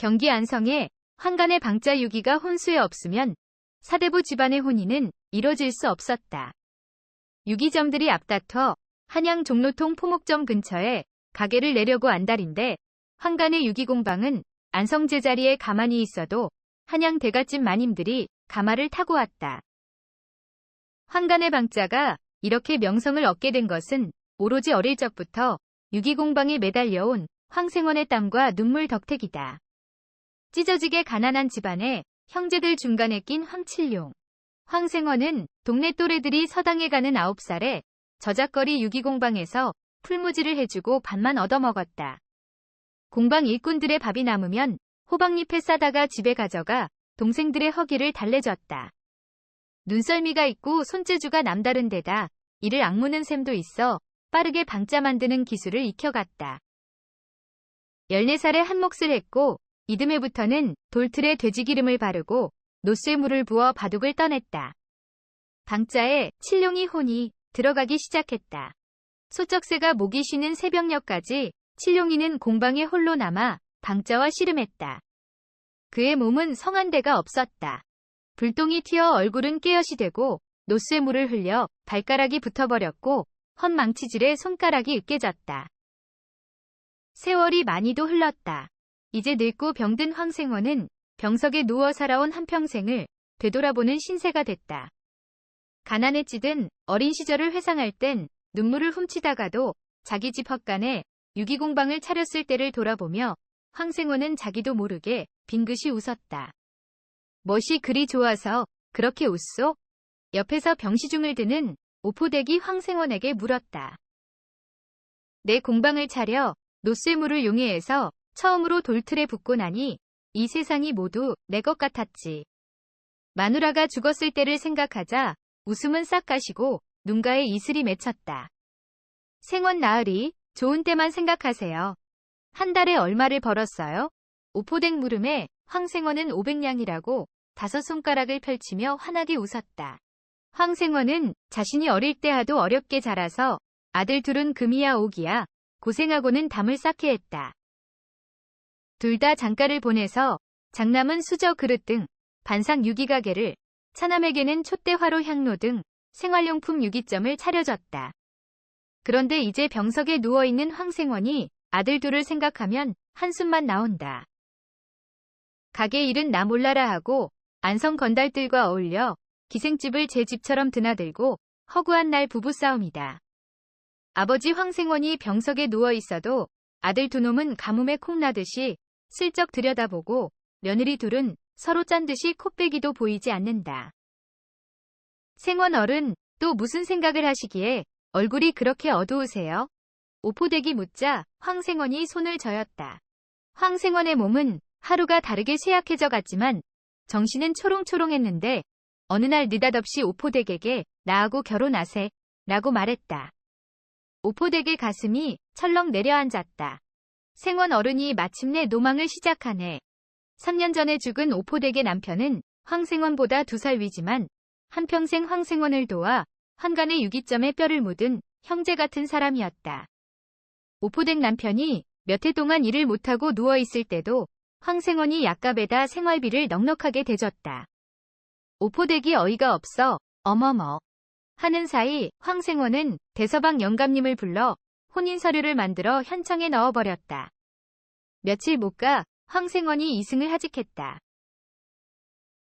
경기 안성에 황간의 방자 6기가 혼수에 없으면 사대부 집안의 혼인은 이뤄질 수 없었다. 유기점들이 앞다퉈 한양 종로통 포목점 근처에 가게를 내려고 안달인데 황간의 유기공방은 안성 제자리에 가만히 있어도 한양 대갓집 마님들이 가마를 타고 왔다. 황간의 방자가 이렇게 명성을 얻게 된 것은 오로지 어릴 적부터 유기공방에 매달려온 황생원의 땀과 눈물 덕택이다. 찢어지게 가난한 집안에 형제들 중간에 낀 황칠룡. 황생원은 동네 또래들이 서당에 가는 9살에 저작거리 유기공방에서 풀무지를 해주고 밥만 얻어먹었다. 공방 일꾼들의 밥이 남으면 호박잎에 싸다가 집에 가져가 동생들의 허기를 달래줬다. 눈썰미가 있고 손재주가 남다른 데다 이를 악무는 셈도 있어 빠르게 방자 만드는 기술을 익혀갔다. 14살에 한 몫을 했고 이듬해부터는 돌틀에 돼지기름을 바르고 노쇠물을 부어 바둑을 떠냈다. 방자에 칠룡이 혼이 들어가기 시작했다. 소쩍새가 목이 쉬는 새벽녘까지 칠룡이는 공방에 홀로 남아 방자와 씨름했다. 그의 몸은 성한 데가 없었다. 불똥이 튀어 얼굴은 깨엇이 되고 노쇠물을 흘려 발가락이 붙어버렸고 헛망치질에 손가락이 으깨졌다. 세월이 많이도 흘렀다. 이제 늙고 병든 황생원은 병석에 누워 살아온 한평생을 되돌아보는 신세가 됐다. 가난에 찌든 어린 시절을 회상할 땐 눈물을 훔치다가도 자기 집 헛간에 유기공방을 차렸을 때를 돌아보며 황생원은 자기도 모르게 빙긋이 웃었다. 멋이 그리 좋아서 그렇게 웃소? 옆에서 병시중을 드는 오포대기 황생원에게 물었다. 내 공방을 차려 노쇠물을 용해해서 처음으로 돌틀에 붙고 나니 이 세상이 모두 내 것 같았지. 마누라가 죽었을 때를 생각하자 웃음은 싹 가시고 눈가에 이슬이 맺혔다. 생원 나으리 좋은 때만 생각하세요. 한 달에 얼마를 벌었어요? 오포댁 물음에 황생원은 500냥이라고 다섯 손가락을 펼치며 환하게 웃었다. 황생원은 자신이 어릴 때 하도 어렵게 자라서 아들 둘은 금이야 옥이야 고생하고는 담을 쌓게 했다. 둘 다 장가를 보내서 장남은 수저 그릇 등 반상 유기가게를 차남에게는 촛대 화로 향로 등 생활용품 유기점을 차려줬다. 그런데 이제 병석에 누워있는 황생원이 아들 둘을 생각하면 한숨만 나온다. 가게 일은 나 몰라라 하고 안성 건달들과 어울려 기생집을 제 집처럼 드나들고 허구한 날 부부싸움이다. 아버지 황생원이 병석에 누워 있어도 아들 두 놈은 가뭄에 콩나듯이 슬쩍 들여다보고 며느리 둘은 서로 짠 듯이 코빼기도 보이지 않는다. 생원 어른 또 무슨 생각을 하시기에 얼굴이 그렇게 어두우세요? 오포대기 묻자 황생원이 손을 저었다. 황생원의 몸은 하루가 다르게 쇠약해져 갔지만 정신은 초롱초롱했는데 어느 날 느닷없이 오포댁에게 나하고 결혼하세 라고 말했다. 오포댁의 가슴이 철렁 내려앉았다. 생원 어른이 마침내 노망을 시작하네. 3년 전에 죽은 오포댁의 남편은 황생원보다 두 살 위지만 한평생 황생원을 도와 환간의 유기점에 뼈를 묻은 형제 같은 사람이었다. 오포댁 남편이 몇 해 동안 일을 못하고 누워있을 때도 황생원이 약값에다 생활비를 넉넉하게 대줬다. 오포댁이 어이가 없어 어머머 하는 사이 황생원은 대서방 영감님을 불러 혼인 서류를 만들어 현청에 넣어버렸다. 며칠 못 가 황생원이 이승을 하직했다.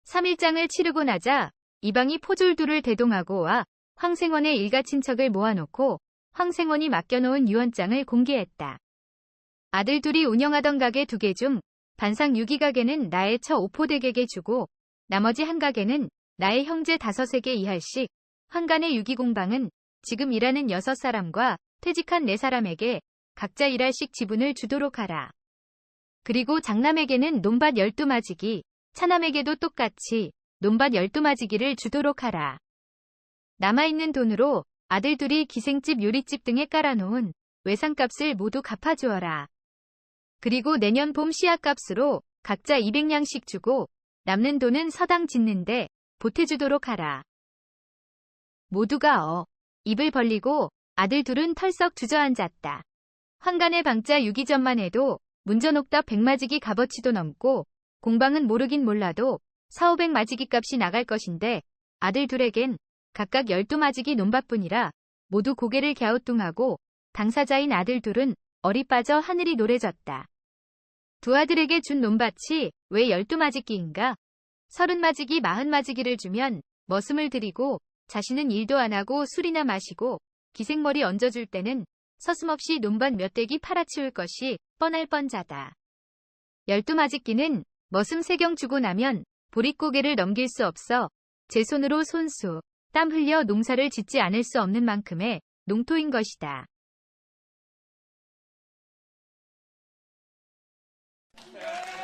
3일장을 치르고 나자 이방이 포졸두를 대동하고 와 황생원의 일가 친척을 모아놓고 황생원이 맡겨놓은 유언장을 공개했다. 아들 둘이 운영하던 가게 두 개 중 반상 유기가게는 나의 처 오포댁에게 주고 나머지 한 가게는 나의 형제 다섯에게 이할씩 한간의 유기공방은 지금 일하는 여섯 사람과 퇴직한 네 사람에게 각자 일할씩 지분을 주도록 하라. 그리고 장남에게는 논밭 열두 마지기, 차남에게도 똑같이 논밭 열두 마지기를 주도록 하라. 남아있는 돈으로 아들 둘이 기생집 요리집 등에 깔아놓은 외상값을 모두 갚아주어라. 그리고 내년 봄 씨앗값으로 각자 200냥씩 주고 남는 돈은 서당 짓는데 보태주도록 하라. 모두가 어, 입을 벌리고 아들 둘은 털썩 주저앉았다. 황간의 방자 유기전만 해도 문전옥답 백마지기 값어치도 넘고 공방은 모르긴 몰라도 4, 500 마지기 값이 나갈 것인데 아들 둘에겐 각각 12마지기 논밭뿐이라 모두 고개를 갸우뚱하고 당사자인 아들 둘은 어리 빠져 하늘이 노래졌다. 두 아들에게 준 논밭이 왜 12마지기인가? 30마지기 40마지기를 주면 머슴을 들이고 자신은 일도 안 하고 술이나 마시고 기생머리 얹어줄 때는 서슴없이 논밭 몇 대기 팔아치울 것이 뻔할 뻔자다. 열두마지끼는 머슴 세경 주고 나면 보릿고개를 넘길 수 없어 제 손으로 손수, 땀 흘려 농사를 짓지 않을 수 없는 만큼의 농토인 것이다. 네.